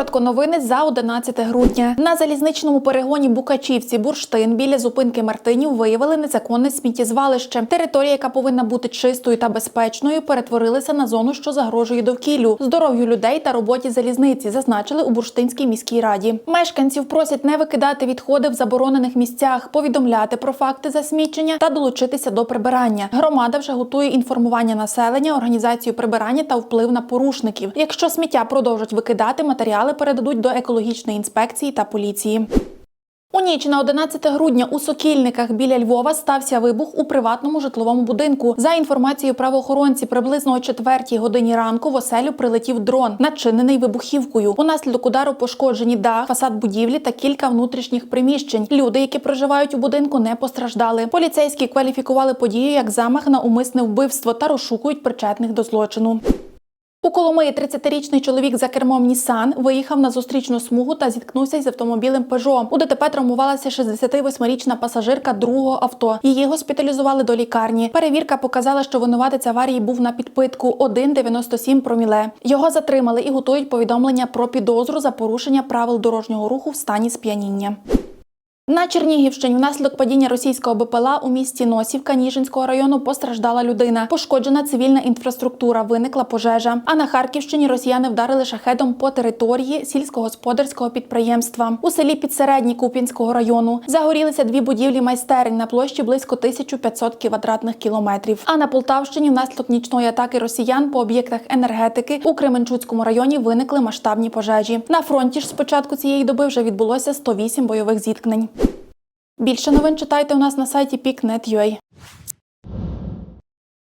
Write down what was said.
Коротко новини за 11 грудня. На залізничному перегоні Букачівці Бурштин біля зупинки Мартинів виявили незаконне сміттєзвалище. Територія, яка повинна бути чистою та безпечною, перетворилася на зону, що загрожує довкіллю, здоров'ю людей та роботі залізниці, зазначили у Бурштинській міській раді. Мешканців просять не викидати відходи в заборонених місцях, повідомляти про факти засмічення та долучитися до прибирання. Громада вже готує інформування населення, організацію прибирання та вплив на порушників. Якщо сміття продовжать викидати, матеріали передадуть до екологічної інспекції та поліції. У ніч на 11 грудня у Сокільниках біля Львова стався вибух у приватному житловому будинку. За інформацією правоохоронці, приблизно о 4 годині ранку в оселю прилетів дрон, начинений вибухівкою. Унаслідок удару пошкоджені дах, фасад будівлі та кілька внутрішніх приміщень. Люди, які проживають у будинку, не постраждали. Поліцейські кваліфікували подію як замах на умисне вбивство та розшукують причетних до злочину. У Коломиї 30-річний чоловік за кермом Нісан виїхав на зустрічну смугу та зіткнувся з автомобілем Пежо. У ДТП травмувалася 68-річна пасажирка другого авто. Її госпіталізували до лікарні. Перевірка показала, що винуватець аварії був на підпитку 1,97 проміле. Його затримали і готують повідомлення про підозру за порушення правил дорожнього руху в стані сп'яніння. На Чернігівщині внаслідок падіння російського БПЛА у місті Носівка Ніжинського району постраждала людина. Пошкоджена цивільна інфраструктура, виникла пожежа. А на Харківщині росіяни вдарили шахедом по території сільськогосподарського підприємства. У селі Підсередній Куп'янського району загорілися дві будівлі майстерень на площі близько 1500 квадратних кілометрів. А на Полтавщині внаслідок нічної атаки росіян по об'єктах енергетики у Кременчуцькому районі виникли масштабні пожежі. На фронті ж з початку цієї доби вже відбулося 108 бойових зіткнень. Більше новин читайте у нас на сайті peak.net.ua.